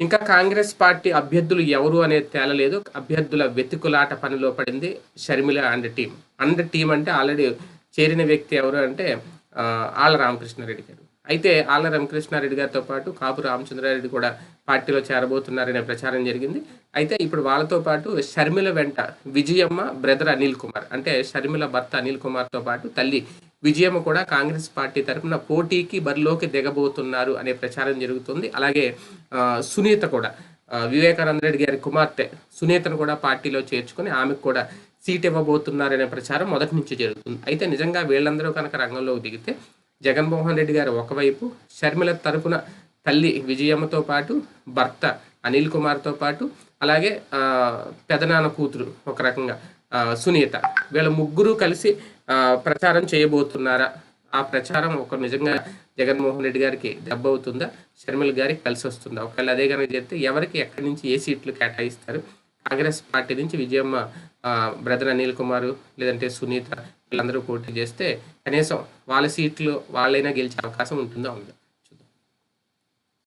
ఇంకా కాంగ్రెస్ పార్టీ అభ్యర్థులు ఎవరు అనేది తేలలేదు అభ్యర్థుల వెతుకులాట పనిలో పడింది Sharmila and team and team అంటే ఆల్రెడీ చేరిన వ్యక్తి ఎవరు అంటే ఆళ్ళ రామకృష్ణారెడ్డి గారు. అయితే ఆళ్ళ రామకృష్ణారెడ్డి గారితో పాటు కాపు రామచంద్రారెడ్డి కూడా పార్టీలో చేరబోతున్నారనే ప్రచారం జరిగింది. అయితే ఇప్పుడు వాళ్ళతో పాటు షర్మిల వెంట విజయమ్మ బ్రదర్ అనిల్ కుమార్. అంటే షర్మిల భర్త అనిల్ కుమార్తో పాటు తల్లి విజయమ్మ కూడా కాంగ్రెస్ పార్టీ తరఫున పోటీకి బరిలోకి దిగబోతున్నారు అనే ప్రచారం జరుగుతుంది. అలాగే సునీత కూడా వివేకానంద రెడ్డి గారి కుమార్తె సునీతను కూడా పార్టీలో చేర్చుకొని ఆమెకు కూడా సీట్ ఇవ్వబోతున్నారనే ప్రచారం మొదటి నుంచి జరుగుతుంది. అయితే నిజంగా వీళ్ళందరూ కనుక రంగంలోకి దిగితే జగన్మోహన్ రెడ్డి గారు ఒకవైపు షర్మిల తరపున తల్లి విజయమ్మతో పాటు భర్త అనిల్ కుమార్తో పాటు అలాగే పెదనాన్న కూతురు ఒక రకంగా సునీత. వీళ్ళ ముగ్గురు కలిసి ప్రచారం చేయబోతున్నారా? ఆ ప్రచారం ఒక నిజంగా జగన్మోహన్ రెడ్డి గారికి దెబ్బ అవుతుందా? షర్మిల గారికి కలిసి వస్తుందా? ఒకవేళ అదే కనుక చెప్తే ఎవరికి ఎక్కడి నుంచి ఏ సీట్లు కేటాయిస్తారు? కాంగ్రెస్ పార్టీ నుంచి విజయమ్మ బ్రదర్ అనిల్ కుమార్ లేదంటే సునీత వీళ్ళందరూ పోటీ చేస్తే కనీసం వాళ్ళ సీట్లు వాళ్ళైనా గెలిచే అవకాశం ఉంటుందో? ఉందా